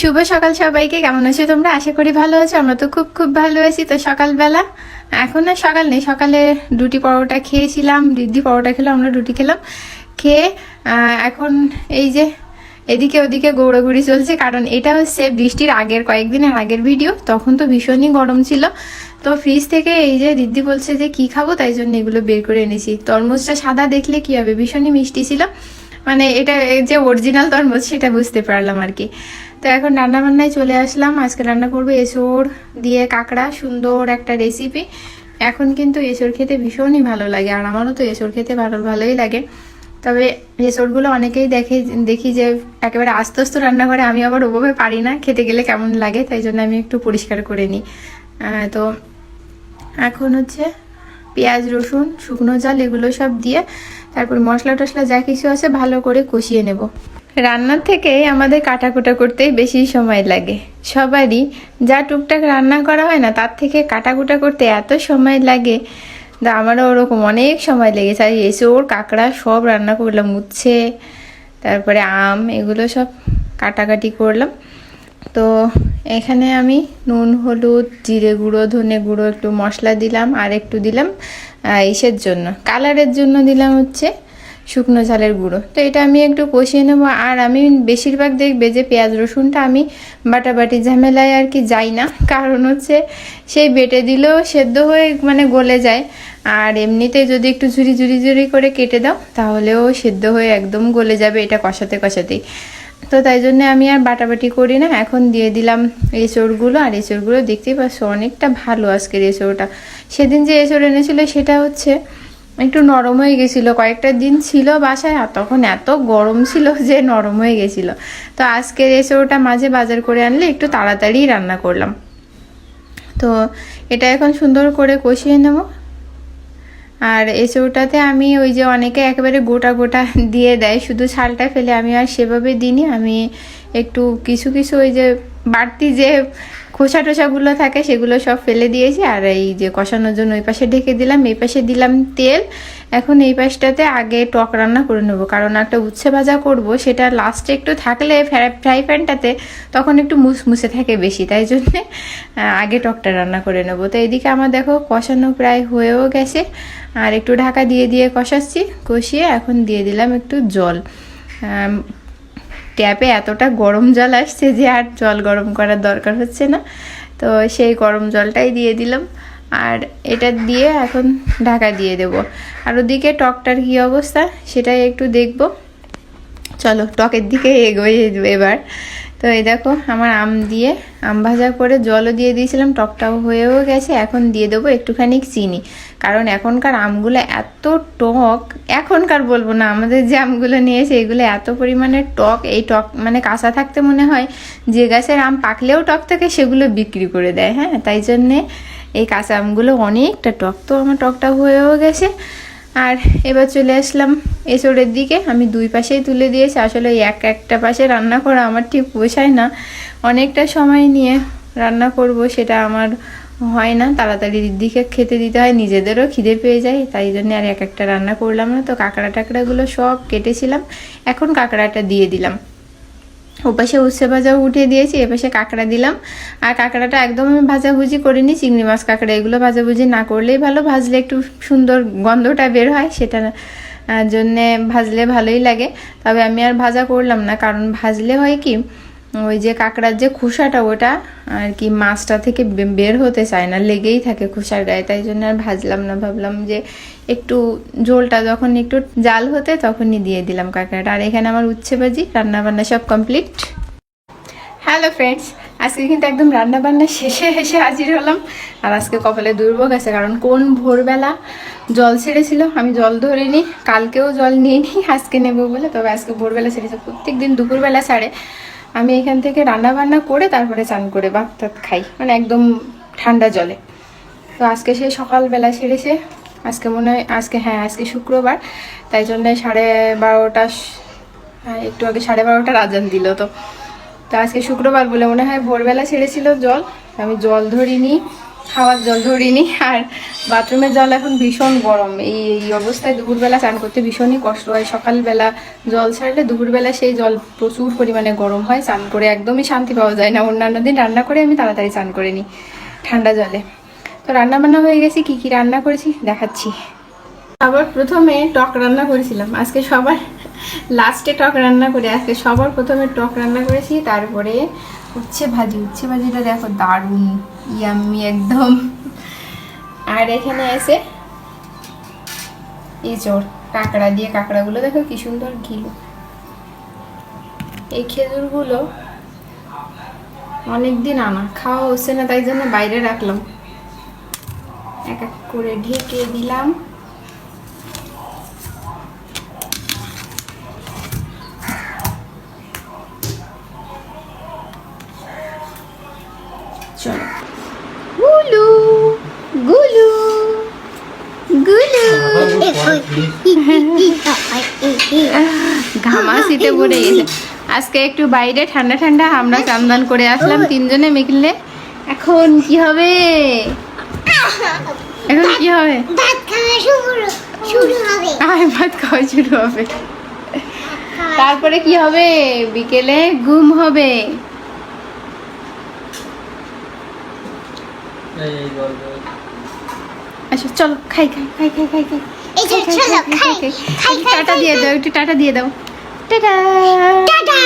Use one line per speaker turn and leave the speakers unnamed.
শুভ সকাল সবাইকে, কেমন আছো তোমরা? আশা করি ভালো আছো, আমরা তো খুব খুব ভালো আছি। তো সকালবেলা, এখন আর সকাল নেই, সকালে রুটি পরোটা খেয়েছিলাম দিদি পরোটা খেলাম, আমরা রুটি খেলাম, খেয়ে এখন এই যে এদিকে ওদিকে গৌড়াগুড়ি চলছে, কারণ এটা হচ্ছে বৃষ্টির আগের কয়েকদিনের আগের ভিডিও, তখন তো ভীষণই গরম ছিল। তো ফ্রিজ থেকে এই যে দিদি বলছে যে কি খাব, তাই জন্য এগুলো বের করে এনেছি। তরমুজটা সাদা দেখলে কি হবে? ভীষণই মিষ্টি ছিল। মানে এটা যে অরিজিনাল তরমুজ, সেটা বুঝতে পারলাম আর কি। তো এখন রান্না বান্নায় চলে আসলাম। আজকে রান্না করব এসোর দিয়ে কাঁকড়া, সুন্দর একটা রেসিপি এখন কিন্তু এসোর খেতে ভীষণই ভালো লাগে, আর আমারও তো এসোর খেতে ভালো, ভালোই লাগে। তবে এসোরগুলো অনেকেই দেখে, দেখি যে একেবারে আস্তে আস্তে রান্না করে আমি আবার ওভাবে পারি না, খেতে গেলে কেমন লাগে, তাই জন্য আমি একটু পরিষ্কার করে নিই। তো এখন হচ্ছে পেঁয়াজ, রসুন, শুকনো জাল, এগুলো সব দিয়ে তারপর মশলা টশলা যা কিছু আছে ভালো করে কষিয়ে নেব। রান্নার থেকে আমাদের কাটাকুটা করতেই বেশি সময় লাগে। সবারই যা টুকটাক রান্না করা হয় না, তার থেকে কাটাকুটা করতে এত সময় লাগে। তা আমারও ওরকম অনেক সময় লেগেছে। আর এসে ওর কাঁকড়া সব রান্না করলাম, উচ্ছে, তারপরে আম, এগুলো সব কাটাকাটি করলাম। তো এখানে আমি নুন, হলুদ, জিরে গুঁড়ো, ধনে গুঁড়ো একটু মশলা দিলাম, আর একটু দিলাম ইসের জন্য। কালারের জন্য দিলাম হচ্ছে শুকনো ঝালের গুঁড়ো। তো এটা আমি একটু কষিয়ে নেব। আর আমি বেশিরভাগ দেখবে যে পেঁয়াজ রসুনটা আমি বাটাবাটি ঝামেলায় আর কি যাই না। কারণ হচ্ছে সেই বেটে দিলেও সেদ্ধ হয়ে মানে গলে যায়। আর এমনিতে যদি একটু ঝুরি ঝুরি ঝুরি করে কেটে দাও, তাহলেও সেদ্ধ হয়ে একদম গলে যাবে এটা কষাতে কষাতেই। তো তাই জন্য আমি আর বাটাবাটি করি না। এখন দিয়ে দিলাম এঁচড়গুলো। আর এঁচড়গুলো দেখতেই পাচ্ছ, অনেকটা ভালো আজকের এঁচড়টা। সেদিন যে এঁচড় এনেছিল সেটা হচ্ছে একটু নরম হয়ে গেছিল। কয়েকটা দিন ছিল বাসায়, আর তখন এত গরম ছিল যে নরম হয়ে গেছিল। তো আজকের এঁচড়টা মাঝে বাজার করে আনলে একটু তাড়াতাড়ি রান্না করলাম। তো এটা এখন সুন্দর করে কষিয়ে নেব। আর এসবটাতে আমি ওই যে অনেকে একেবারে গোটা গোটা দিয়ে দেয়, শুধু ছালটা ফেলে আমি আর সেভাবে দিইনি। আমি একটু কিছু কিছু ওই যে বাড়তি যে খোসা টোসাগুলো থাকে, সেগুলো সব ফেলে দিয়েছি। আর এই যে কষানোর জন্য ওই পাশে ঢেকে দিলাম, এই পাশে দিলাম তেল। এখন এই পাশটাতে আগে টক রান্না করে নেব, কারণ একটা উচ্ছে ভাজা করব, সেটা লাস্টে একটু থাকলে ফ্রাই প্যানটাতে তখন একটু মুসমুসে থাকে বেশি, তাই জন্যে আগে টকটা রান্না করে নেব। তো এদিকে আমার দেখো কষানো প্রায় হয়েও গেছে। আর একটু ঢাকা দিয়ে দিয়ে কষাচ্ছি, কষিয়ে এখন দিয়ে দিলাম একটু জল। ট্যাপে এতটা গরম জল আসছে যে আর জল গরম করার দরকার হচ্ছে না। তো সেই গরম জলটাই দিয়ে দিলাম। আর এটা দিয়ে এখন ঢাকা দিয়ে দেব। আর ওদিকে টকটার কী অবস্থা সেটাই একটু দেখব। চলো টকের দিকে এগোই এবার। তো এই দেখো, আমার আম দিয়ে আম ভাজা করে জলও দিয়ে দিয়েছিলাম, টকটাও হয়েও গেছে, এখন দিয়ে দেবো একটুখানি চিনি। কারণ এখনকার আমগুলো এত টক, এখনকার বলব না, আমাদের যে আমগুলো নিয়েছে এগুলো এত পরিমাণে টক, এই টক মানে কাঁচা থাকতে মনে হয়, যে গাছের আম পাকলেও টক থাকে, সেগুলো বিক্রি করে দেয় হ্যাঁ? তাই জন্যে এই কাঁচা আমগুলো অনেকটা টক। তো আমার টকটা হয়েও গেছে আর এবার চলে আসলাম এসরের দিকে। আমি দুই পাশেই তুলে দিয়েছি। আসলে এক একটা পাশে রান্না করা আমার ঠিক পোষায় না। অনেকটা সময় নিয়ে রান্না করব সেটা আমার হয় না। তাড়াতাড়ির দিকে খেতে দিতে হয়, নিজেদেরও খিদে পেয়ে যায়, তাই জন্য আর এক একটা রান্না করলাম না। তো কাঁকড়া টাকড়াগুলো সব কেটেছিলাম। এখন কাঁকড়াটা দিয়ে দিলাম। ওপাশে উচ্ছে ভাজাও উঠিয়ে দিয়েছি, এপাশে কাঁকড়া দিলাম। আর কাঁকড়াটা একদম আমি ভাজাভুজি করিনি, চিংড়ি মাছ কাঁকড়া এগুলো ভাজাভুজি না করলেই ভালো, ভাজলে একটু সুন্দর গন্ধটা বের হয়, সেটা জন্যে ভাজলে ভালোই লাগে। তবে আমি আর ভাজা করলাম না, কারণ ভাজলে হয় কি ওই যে কাঁকড়ার যে খোসাটা, ওটা আর কি মাছটা থেকে বের হতে চায় না, লেগেই থাকে খোসার গায়ে। তাই জন্য আর ভাজলাম না, ভাবলাম যে একটু ঝোলটা যখন একটু জাল হতে তখনই দিয়ে দিলাম কাঁকড়াটা। আর এখানে আমার উচ্ছে ভাজি রান্না বান্না সব কমপ্লিট। হ্যালো ফ্রেন্ডস, আজকে কিন্তু একদম রান্না বান্না শেষে এসে হাজির হলাম। আর আজকে কপালে দুর্ভোগ আছে, কারণ কোন ভোরবেলা জল ছেড়েছিল আমি জল ধরিনি, কালকেও জল নিয়ে নিই আজকে নেব বলে। তবে আজকে ভোরবেলা ছেড়েছে প্রত্যেক দিন দুপুরবেলা ছাড়ে। আমি এখান থেকে রান্না বান্না করে তারপরে চান করে ভাত খাই। মানে একদম ঠান্ডা জলে। তো আজকে সে সকালবেলা ছেড়েছে আজকে মনে হয় আজকে হ্যাঁ আজকে শুক্রবার। তাই জন্যে সাড়ে বারোটা হ্যাঁ একটু আগে সাড়ে বারোটার আজান দিল তো। তো আজকে শুক্রবার বলে মনে হয় ভোরবেলা ছেড়েছিল জল। আমি জল ধরিনি। খাওয়ার জল ধরিনি, আর বাথরুমের জল এখন ভীষণ গরম। এই এই অবস্থায় দুপুরবেলা চান করতে ভীষণই কষ্ট হয়। সকালবেলা জল ছাড়লে দুপুরবেলা সেই জল প্রচুর পরিমাণে গরম হয়, চান করে একদমই শান্তি পাওয়া যায় না। অন্যান্য দিন রান্না করে আমি তাড়াতাড়ি চান করে নিই ঠান্ডা জলে। তো রান্না বান্না হয়ে গেছে, কি কি রান্না করেছি দেখাচ্ছি। আবার প্রথমে টক রান্না করেছিলাম। আজকে সবার, লাস্টে টক রান্না করে, আজকে সবার প্রথমে টক রান্না করেছি। তারপরে উচ্ছে ভাজি। উচ্ছে ভাজিটা দেখো দারুণ। একদম। আর এখানে আছে এঁচড় কাঁকড়া দিয়ে কাঁকড়াগুলো, দেখো কি সুন্দর ঘিলো। এই খেজুরগুলো অনেক দিন আনা, খাওয়া হচ্ছে না, তাই জন্য বাইরে রাখলাম। এক এক করে ঢেকে দিলাম। চলো গুলু গুলু গুলু ঘামাসিতে পড়ে গেছে। আজকে একটু বাইরে ঠান্ডা ঠান্ডা আমরা চান্দান করে আসলাম তিনজনে মিলে। এখন কি হবে? এখন কি হবে?
ভাত খাওয়া শুরু শুরু হবে।
আয় ভাত খাওয়া শুরু হবে। তারপরে কি হবে? বিকেলে ঘুম হবে। আচ্ছা চলো খাই খাই,
খাই
খাই,
খাই খাই।
টাটা দিয়ে দাও একটু টাটা দিয়ে দাও। টাটা।
টাটা।